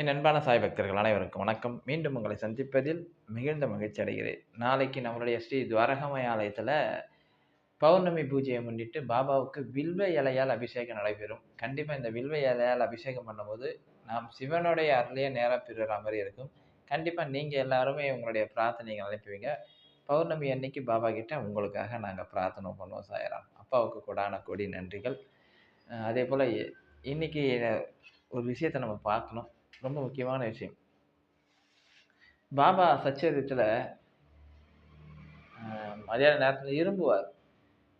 என் அன்பான சாய் பக்தர்கள் அனைவருக்கும் வணக்கம். மீண்டும் உங்களை சந்திப்பதில் மிகுந்த மகிழ்ச்சி அடைகிறேன். நாளைக்கு நம்மளுடைய ஸ்ரீ துவாரகமய ஆலயத்தில் பௌர்ணமி பூஜையை முன்னிட்டு பாபாவுக்கு வில்வ இலையால் அபிஷேகம் நடைபெறும். கண்டிப்பாக இந்த வில்வ இலையால் அபிஷேகம் பண்ணும்போது நாம் சிவனுடைய அருளையே நேராக பெறுகிற மாதிரி இருக்கும். கண்டிப்பாக நீங்கள் எல்லாருமே உங்களுடைய பிரார்த்தனைகள் அனுப்புவீங்க. பௌர்ணமி அன்னைக்கு பாபா கிட்ட உங்களுக்காக நாங்கள் பிரார்த்தனை பண்ணுவோம் சாயராம். அப்பாவுக்கு கொடான கொடி நன்றிகள். அதே போல் இன்னைக்கு ஒரு விஷயத்தை நம்ம பார்க்கணும். ரொம்ப முக்கியமான விஷயம். பாபா சச்சரித்தில் மதியான நேரத்தில் இரும்புவார்.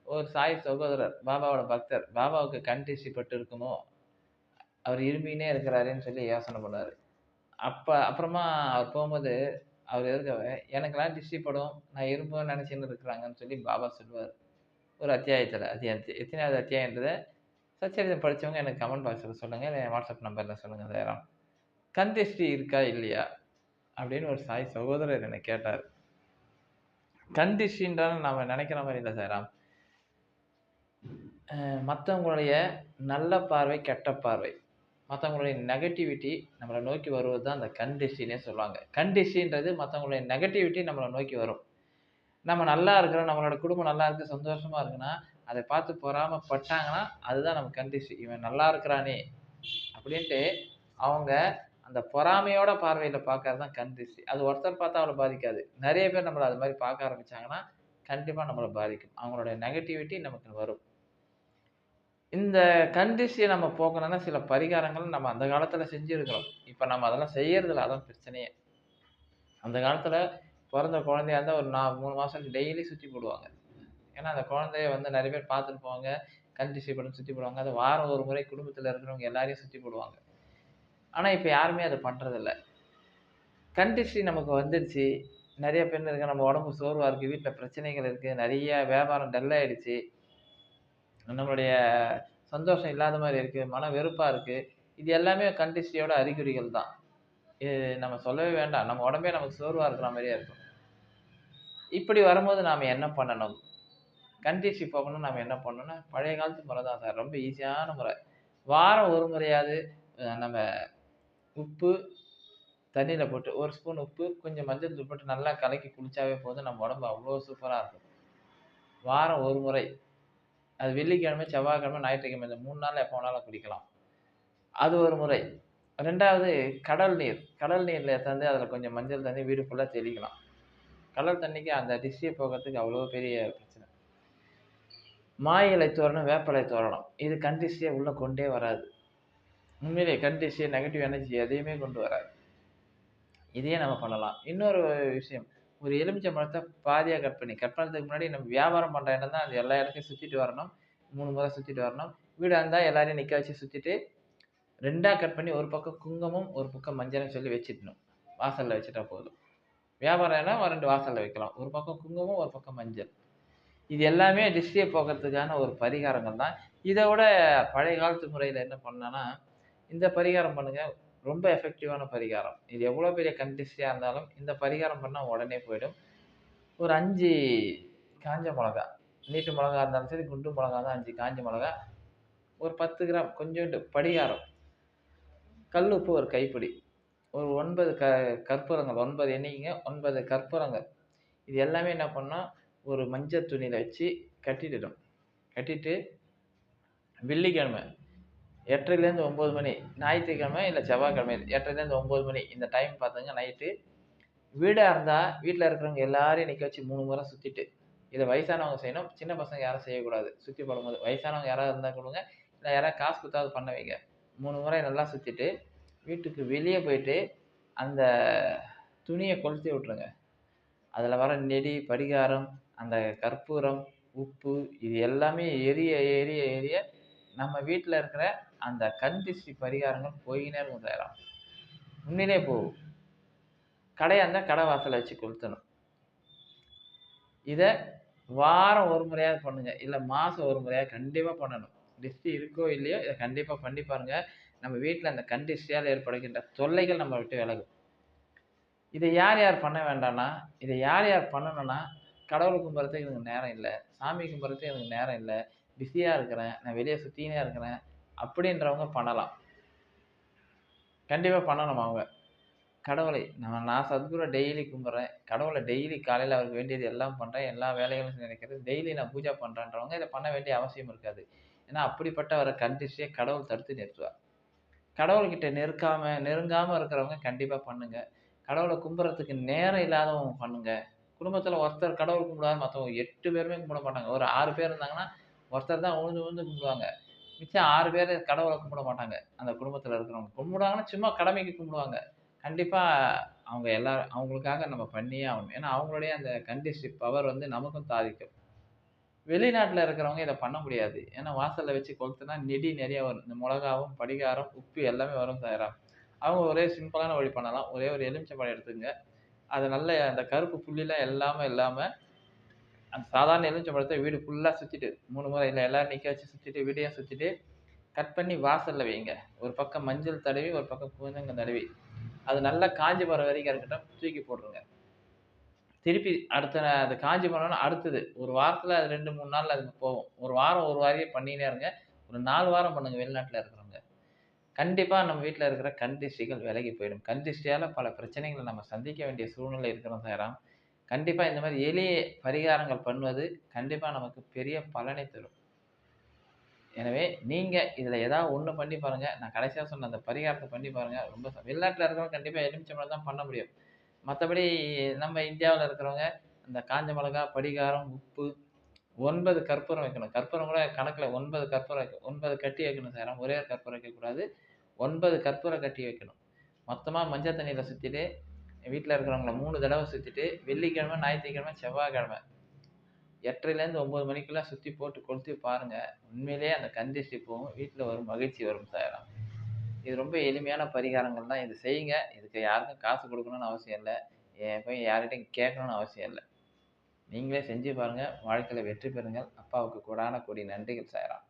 ஒரு சாய் சகோதரர் பாபாவோட பக்தர் பாபாவுக்கு கண் திருஷ்டி பட்டு இருக்குமோ அவர் இரும்பினே இருக்கிறாருன்னு சொல்லி யோசனை பண்ணார் அப்போ அப்புறமா அவர் போகும்போது அவர் இருக்கவே எனக்கெல்லாம் திருஷ்டி படும் நான் இரும்புன்னு நினச்சின்னு இருக்கிறாங்கன்னு சொல்லி பாபா சொல்லுவார். ஒரு அத்தியாயத்தில் அத்தியாயத்தில் எத்தனையாவது அத்தியாயன்றதை சச்சரிதம் படித்தவங்க எனக்கு கமெண்ட் பாக்ஸில் சொல்லுங்கள் இல்லை வாட்ஸ்அப் நம்பரில் சொல்லுங்கள் தயாரம் கந்திஷ்டி இருக்கா இல்லையா? அப்படின்னு ஒரு சாய் சகோதரர் என்னை கேட்டார். கண் நாம் நினைக்கிற மாதிரி இல்லை சாராம் மற்றவங்களுடைய நல்ல பார்வை கெட்ட பார்வை. மற்றவங்களுடைய நெகட்டிவிட்டி நம்மளை நோக்கி வருவது தான் அந்த கண்டிஷினே சொல்லுவாங்க. கண்டிஷின்றது மற்றவங்களுடைய நெகட்டிவிட்டி நம்மளை நோக்கி வரும். நம்ம நல்லா இருக்கிறோம் நம்மளோட குடும்பம் நல்லா இருக்குது சந்தோஷமாக இருக்குன்னா அதை பார்த்து பொறாமப்பட்டாங்கன்னா அதுதான் நம்ம கண் இவன் நல்லா இருக்கிறானே அப்படின்ட்டு அவங்க அந்த பொறாமையோட பார்வையில் பார்க்கறது தான் கண் திருஷ்டி. அது ஒருத்தர் பார்த்தா அவளை பாதிக்காது. நிறைய பேர் நம்மளை அது மாதிரி பார்க்க ஆரம்பிச்சாங்கன்னா கண்டிப்பாக நம்மளை பாதிக்கும். அவங்களுடைய நெகட்டிவிட்டி நமக்கு வரும். இந்த கண் திருஷ்டியை நம்ம போக்கணும்னா சில பரிகாரங்கள் நம்ம அந்த காலத்தில் செஞ்சுருக்கிறோம். இப்போ நம்ம அதெல்லாம் செய்யறதில்ல. அதான் பிரச்சனையே. அந்த காலத்தில் பிறந்த குழந்தையா இருந்தால் ஒரு நான் மூணு மாதம் டெய்லி சுற்றி போடுவாங்க. ஏன்னா அந்த குழந்தைய வந்து நிறைய பேர் பார்த்துட்டு போவாங்க. கண் திருஷ்டி படம் சுற்றி போடுவாங்க. அது வாரம் ஒரு முறை குடும்பத்தில் இருக்கிறவங்க எல்லாரையும் சுற்றி போடுவாங்க. ஆனால் இப்போ யாருமே அதை பண்ணுறதில்ல கண்டிஸ்ட்ரி நமக்கு வந்துடுச்சு நிறைய பெண் இருக்குது நம்ம உடம்பு சோர்வாக இருக்குது வீட்டில் பிரச்சனைகள் இருக்குது நிறைய வியாபாரம் டல்லாயிடுச்சு நம்மளுடைய சந்தோஷம் இல்லாத மாதிரி இருக்குது மன வெறுப்பாக இருக்குது இது எல்லாமே கண்டிஸ்ட்ரியோட அறிகுறிகள் தான். இது நம்ம சொல்லவே வேண்டாம். நம்ம உடம்பே நமக்கு சோர்வாக இருக்கிற மாதிரியே இருக்கும். இப்படி வரும்போது நாம் என்ன பண்ணணும்? கண் போகணும் நாம் என்ன பண்ணணும்னா பழைய காலத்து முறை தான் சார். ரொம்ப ஈஸியான முறை. வாரம் ஒரு முறையாவது நம்ம உப்பு தண்ணியில் போட்டு ஒரு ஸ்பூன் உப்பு கொஞ்சம் மஞ்சள் தூள் போட்டு நல்லா கலக்கி குளிச்சாவே போதும். நம்ம உடம்பு அவ்வளோ சூப்பராக இருக்கும். வாரம் ஒரு முறை. அது வெள்ளிக்கிழமை செவ்வாய்க்கிழமை ஞாயிற்றுக்கிழமை இந்த மூணு நாள் எப்போ வேணாலும் குடிக்கலாம். அது ஒரு முறை. ரெண்டாவது கடல் நீர். கடல் நீரில் தந்து அதில் கொஞ்சம் மஞ்சள் தண்ணி வீடு ஃபுல்லாக தெளிக்கலாம். கடல் தண்ணிக்கு அந்த டிஷ்ஷை போகிறதுக்கு அவ்வளோ பெரிய பிரச்சனை. மா இலை தோரணம் வேப்பிலை தோரணம். இது கண் உள்ளே கொண்டே வராது. உண்மையிலே கண் நெகட்டிவ் எனர்ஜி எதையுமே கொண்டு வராது. இதையே நம்ம பண்ணலாம். இன்னொரு விஷயம் ஒரு எலுமிச்சை மரத்தை பாதியாக கட் பண்ணி கட் பண்ணுறதுக்கு முன்னாடி நம்ம வியாபாரம் பண்ணுற இடம் தான் அது எல்லா இடத்தையும் சுற்றிட்டு வரணும். மூணு முறை சுற்றிட்டு வரணும். வீடாக இருந்தால் எல்லாரையும் நிற்க வச்சு சுற்றிட்டு ரெண்டாக கட் பண்ணி ஒரு பக்கம் குங்குமம் ஒரு பக்கம் மஞ்சள்னு சொல்லி வச்சிடணும். வாசலில் வச்சுட்டா போதும். வியாபாரம் ஒரு ரெண்டு வாசலில் வைக்கலாம். ஒரு பக்கம் குங்குமம் ஒரு பக்கம் மஞ்சள். இது எல்லாமே டிஸ்டியை போக்குறதுக்கான ஒரு பரிகாரங்கள் தான். இதை விட பழைய காலத்து முறையில் என்ன பண்ணனா இந்த பரிகாரம் பண்ணுங்கள் ரொம்ப எஃபெக்டிவான பரிகாரம். இது எவ்வளோ பெரிய கண்டிஸ்டியாக இருந்தாலும் இந்த பரிகாரம் பண்ணால் உடனே போயிடும். ஒரு அஞ்சு காஞ்ச மிளகா நீட்டு மிளகா இருந்தாலும் சரி குண்டு மிளகா தான் அஞ்சு காஞ்ச மிளகா ஒரு பத்து கிராம் கொஞ்சோண்டு படிகாரம் கல் உப்பு ஒரு கைப்பிடி ஒரு ஒன்பது க கற்பூரங்கள் ஒன்பது எண்ணிக்கைங்க ஒன்பது கற்பூரங்கள். இது எல்லாமே என்ன பண்ணால் ஒரு மஞ்சள் துணியில் வச்சு கட்டிடணும். கட்டிட்டு வெள்ளிக்கிழமை எட்டரைலேருந்து ஒம்பது மணி. ஞாயிற்றுக்கிழமை இல்லை செவ்வாய்க்கிழமை எட்டரைலேருந்து ஒம்பது மணி. இந்த டைம் பார்த்துங்க நைட்டு வீடாக இருந்தால் வீட்டில் இருக்கிறவங்க எல்லாரையும் நிற்க வச்சு மூணு முறை சுற்றிட்டு இதை வயசானவங்க செய்யணும். சின்ன பசங்க யாரும் செய்யக்கூடாது. சுற்றி போடும்போது வயசானவங்க யாராவது இருந்தால் கொடுங்க. இல்லை யாராவது காசு கொடுத்தாவது பண்ண வைங்க. மூணு முறை நல்லா சுற்றிட்டு வீட்டுக்கு வெளியே போயிட்டு அந்த துணியை கொளுத்தி விட்ருங்க அதில் வர நெடி படிகாரம் அந்த கற்பூரம் உப்பு இது எல்லாமே எரிய எரிய எரிய நம்ம வீட்டில் இருக்கிற அந்த கண் திருஷ்டி பரிகாரங்கள் போயினே இருக்கும் முன்னிலே உண்மையிலே போகும் கடையாக இருந்தால் கடை வாசலை வச்சு கொளுத்தணும். இதை வாரம் ஒரு முறையாவது பண்ணுங்க. இல்லை மாதம் ஒரு முறையாக கண்டிப்பாக பண்ணணும். டிஸ்டி இருக்கோ இல்லையோ இதை கண்டிப்பாக பண்ணி பாருங்கள் நம்ம வீட்டில் அந்த கண்டிஷ்டியால் ஏற்படுகின்ற தொல்லைகள் நம்ம விட்டு விலகும். இதை யார் யார் பண்ண வேண்டாம்னா இதை யார் யார் பண்ணணும்னா கடவுள் கும்பிட்றதுக்கு எனக்கு நேரம் இல்லை சாமி கும்பிட்றதுக்கு எனக்கு நேரம் இல்லை பிஸியாக இருக்கிறேன் நான் வெளியே சுற்றினே இருக்கிறேன் அப்படின்றவங்க பண்ணலாம். கண்டிப்பாக பண்ணணும் அவங்க. கடவுளை நான் நான் சத்குருவை டெய்லி கும்பிட்றேன். கடவுளை டெய்லி காலையில் அவருக்கு வேண்டியது எல்லாம் பண்ணுறேன் எல்லா வேலைகளும் நினைக்கிறது. டெய்லி நான் பூஜை பண்ணுறேன்றவங்க இதை பண்ண வேண்டிய அவசியம் இருக்காது. ஏன்னா அப்படிப்பட்ட அவரை கண்டிச்சே கடவுள் தடுத்து நிறுத்துவார். கடவுள்கிட்ட நெருக்காம நெருங்காமல் இருக்கிறவங்க கண்டிப்பாக பண்ணுங்க. கடவுளை கும்பிட்றதுக்கு நேரம் இல்லாதவங்க பண்ணுங்க. குடும்பத்தில் ஒருத்தர் கடவுள் கும்பிடாத மற்றவங்க எட்டு பேருமே கும்பிட மாட்டாங்க. ஒரு ஆறு பேர் இருந்தாங்கன்னா ஒருத்தர் தான் உழுந்து உழுந்து கும்பிடுவாங்க. மிச்சம் ஆறு பேர் கடவுளை கும்பிட மாட்டாங்க. அந்த குடும்பத்தில் இருக்கிறவங்க. கும்பிடுவாங்கன்னா சும்மா கடமைக்கு கும்பிடுவாங்க. கண்டிப்பாக அவங்க எல்லா அவங்களுக்காக நம்ம பண்ணியே ஆகணும். ஏன்னா அவங்களுடைய அந்த கண்டிஷன் பவர் வந்து நமக்கும் தாதிக்கும் வெளிநாட்டில் இருக்கிறவங்க இதை பண்ண முடியாது. ஏன்னா வாசலில் வச்சு கொளுத்துனா நெடி நிறைய வரும். இந்த மிளகாவும் படிகாரம் உப்பு எல்லாமே வரும் தயாரா. அவங்க ஒரே சிம்பிளான வழி பண்ணலாம். ஒரே ஒரு எலுமிச்சை பழம் எடுத்துங்க. அது நல்ல அந்த கருப்பு புள்ளிலாம் எல்லாமே இல்லாமல் அந்த சாதாரண எலுமிச்சம்பழத்தை வீடு ஃபுல்லாக சுற்றிட்டு மூணு முறை இல்லை எல்லோரும் நிற்க வச்சு சுற்றிட்டு வீடையும் சுற்றிட்டு கட் பண்ணி வாசலில் வைங்க. ஒரு பக்கம் மஞ்சள் தடவி ஒரு பக்கம் குழந்தைங்க தடவி. அது நல்லா காஞ்சி போகிற வரைக்கும் இருக்கட்டும் தூக்கி போட்டுருங்க. திருப்பி அடுத்த அது காஞ்சி போனோன்னா அடுத்தது. ஒரு வாரத்தில் அது ரெண்டு மூணு நாளில் அதுக்கு போகும். ஒரு வாரம் ஒரு வாரியே பண்ணினே இருங்க. ஒரு நாலு வாரம் பண்ணுங்கள் வெளிநாட்டில் இருக்கிறவங்க. கண்டிப்பாக நம்ம வீட்டில் இருக்கிற கண் திஷ்டிகள் விலகி போயிடும். கண் திஷ்டியால் பல பிரச்சனைகளை நம்ம சந்திக்க வேண்டிய சூழ்நிலை இருக்கிறோம் சாராம் கண்டிப்பாக இந்த மாதிரி எளிய பரிகாரங்கள் பண்ணுவது கண்டிப்பாக நமக்கு பெரிய பலனை தரும். எனவே நீங்கள் இதில் ஏதாவது ஒன்று பண்ணி பாருங்கள் நான் கடைசியாக சொன்ன அந்த பரிகாரத்தை பண்ணி பாருங்கள் ரொம்ப வெளிநாட்டில் இருக்கிறவங்க கண்டிப்பாக எலுமிச்சம்பழம் தான் பண்ண முடியும். மற்றபடி நம்ம இந்தியாவில் இருக்கிறவங்க இந்த காஞ்ச மிளகா படிகாரம் உப்பு ஒன்பது கற்பூரம் வைக்கணும். கற்பூரம் கூட கணக்கில் ஒன்பது கற்பூரம் வைக்க ஒன்பது கட்டி வைக்கணும் சார். ஒரே ஒரு கற்பூரம் வைக்கக்கூடாது. ஒன்பது கற்பூரம் கட்டி வைக்கணும். மொத்தமாக மஞ்சள் தண்ணியில் சுற்றிட்டு வீட்டில் இருக்கிறவங்கள மூணு தடவை சுற்றிட்டு வெள்ளிக்கிழமை ஞாயிற்றுக்கிழமை செவ்வாய்க்கிழமை. எட்டரைலேருந்து ஒம்பது மணிக்கெல்லாம் சுற்றி போட்டு கொளுத்தி பாருங்கள் உண்மையிலேயே அந்த கந்திஷ்டி போகும் வீட்டில் ஒரு மகிழ்ச்சி வரும் சாயலாம் இது ரொம்ப எளிமையான பரிகாரங்கள் தான். இது செய்யுங்க. இதுக்கு யாருக்கும் காசு கொடுக்கணும்னு அவசியம் இல்லை. என் போய் யார்கிட்டையும் கேட்கணும்னு அவசியம் இல்லை. நீங்களே செஞ்சு பாருங்கள் வாழ்க்கையில் வெற்றி பெறுங்கள். அப்பாவுக்கு கூடான கூடிய நன்றிகள் சாயலாம்